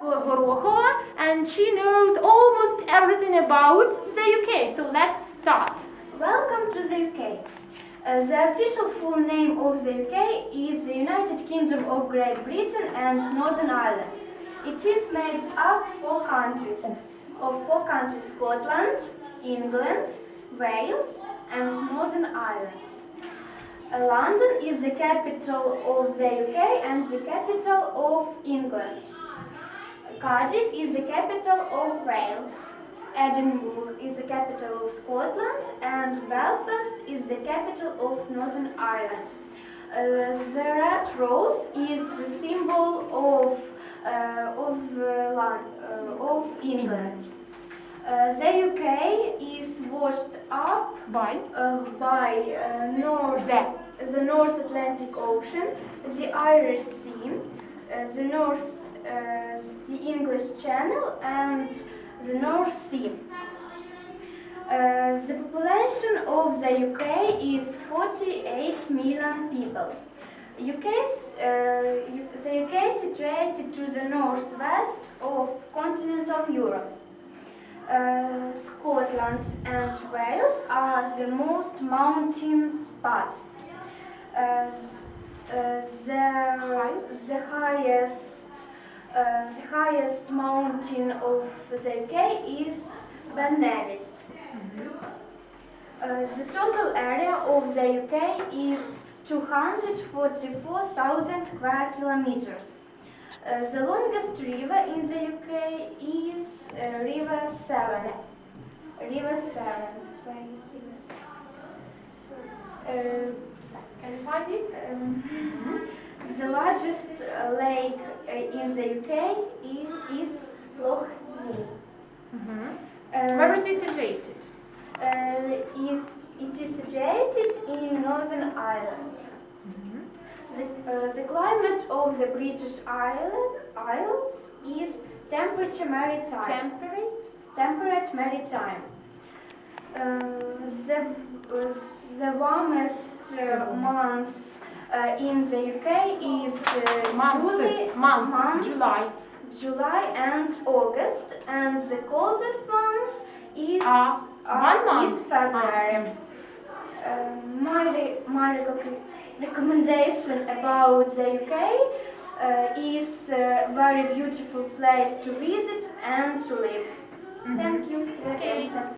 Gorojo, and she knows almost everything about the UK. So let's start. Welcome to the UK. Uh, the official full name of the UK is the United Kingdom of Great Britain and Northern Ireland. It is made up four countries of four countries: Scotland, England, Wales, and Northern Ireland. Uh, London is the capital of the UK and the capital of England. Cardiff is the capital of Wales. Edinburgh is the capital of Scotland and Belfast is the capital of Northern Ireland. Uh, the red rose is the symbol of, uh, of, uh, uh, of England. Uh, the UK is washed up By uh, by North, The. the North Atlantic Ocean, the Irish Sea, the North, English Channel, and the North Sea. Uh, the population of the UK is 48 million people. UK, uh, the UK is situated to the northwest of continental Europe. Uh, Scotland and Wales are the most mountain spot. Uh, uh, the, the highest uh, the highest mountain of the UK is Ben Nevis. Uh, the total area of the UK is 244,000 square kilometers. Uh, the longest river in the UK is uh, River Severn. River Severn. Where is River Severn? can you find it? Uh, um, the largest uh, lake uh, in the UK is, Loch Ness. Uh, Where is it situated? uh, is, it is situated in Northern Ireland. The, uh, the climate of the British Island, Isles is temperature maritime. Temperate. temperate maritime. Uh, the, the warmest uh, months uh, in the UK is uh, Month. July, month. months, July. July and August, and the coldest months is uh, one month. is February. Ah. Uh, my re- my reco- recommendation about the UK uh, is a very beautiful place to visit and to live. Thank you for Okay. attention.